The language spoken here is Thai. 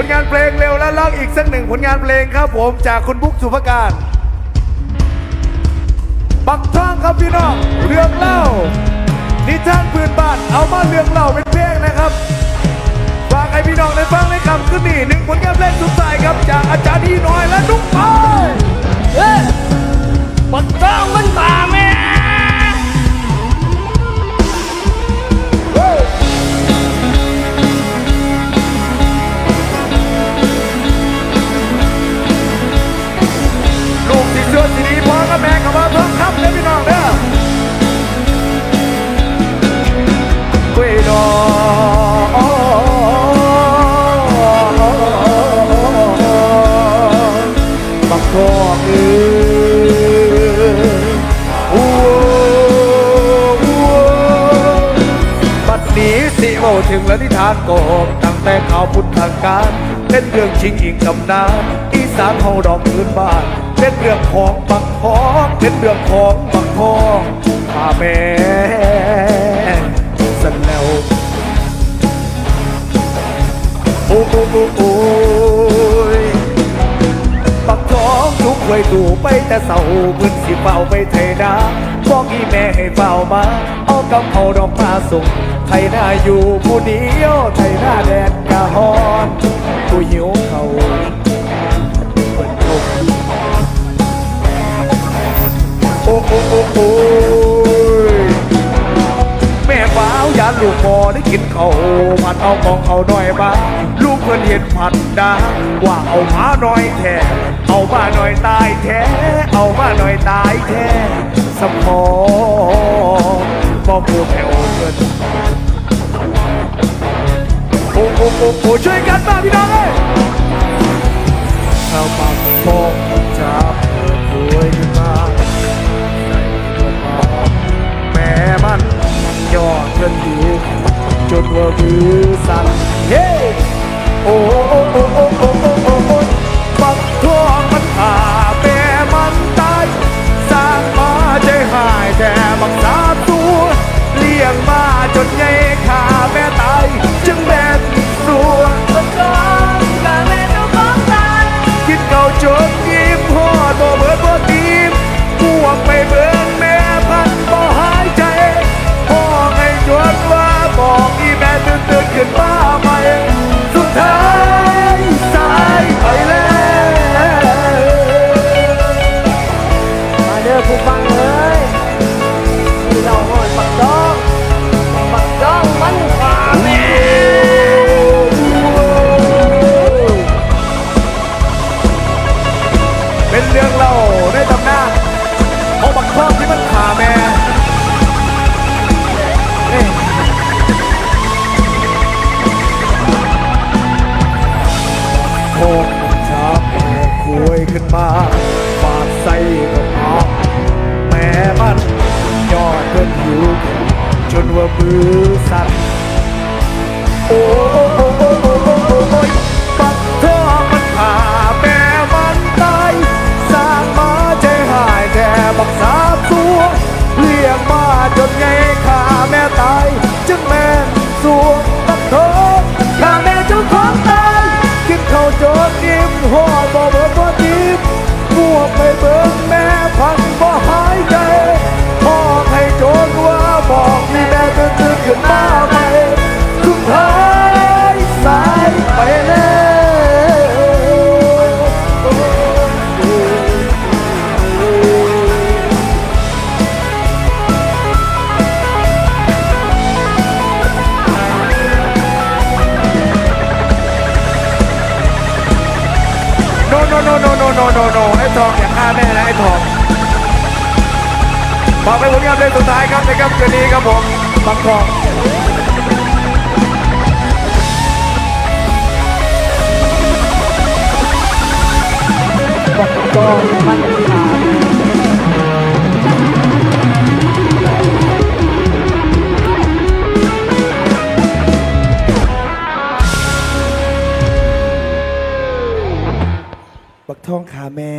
ผลงานเพลงเร็วและล็อกอีกสักหนึ่งผลงานเพลงครับผมจากคุณบุ๊กสุภการปักท่องครับพี่น้องเรื่องเล่านิทานพื้นบ้านเอามาเรื่องเล่าเป็นเพลงนะครับฝากให้พี่น้องได้ฟังในคำขึ้นนี่หนึ่งผลงานเพลงสุดท้ายครับจากอาจารย์ดีน้อยและ สิโอถึงแล้วนิทานโกหกตั้งแต่ข่าวพุทธการเป็นเรื่องชิงอีกตำนานอีสานเฮาดอกพื้นบ้านเป็นเรื่องของบักทองเป็นเรื่องของบักทองข้าแม่สันแล้วโอ้โอ้โอ้ ไว้ดูไปแต่เศร้าเพื้นสิเฝ้าไปไทยนาบอกอีแม่ให้เฝ้ามา เอากำเอาดอกมาส่งไทยนาอยู่ผู้เดียวไทยนาแดดกะฮอนผู้หิวเขาเปิดนกโอ้โอ้โอ้โอ้แม่ฟ้าวยานลูกพอได้กินเขาผัดเอาของเขาหน่อยมาลูกเพื่อนเห็นผัดดาว่าเอามาหน่อยแทน อยตายแท้ เอามาหน่อยตายแท้สมองบอกกูแถวเงินโอ้โอ้โอ้โอ้ช่วยกันมาพี่น้องเอ้ยเอามาบอกจะเที่เราหอยปัดต้องปัดต้องมันตาแม่เป็นเรื่องเล่าในตำนานของบักทองที่มันขาแม่เอ้โคงชับคุยขึ้นมาปาดใส่กับน้องแม่มัน จนว่ามือสั่นโอ้ยปักท่อมันผ่าแม่มันตายสร้างมาใจหายแท่บักสาสัวเลี้ยงมาจนไงขาแม่ตายจึงแม่สัวปักท่อขาแม่เจ้าของตายกินข้าจนนิ่มหัว โนโนโนไอ้ทองอย่าฆ่าแม่นะไอ้ทองบอกไปผลงานเพลงสุดท้ายครับในค่ำคืนนี้ครับผมบังทองปังทองมันหา ทองขาแม่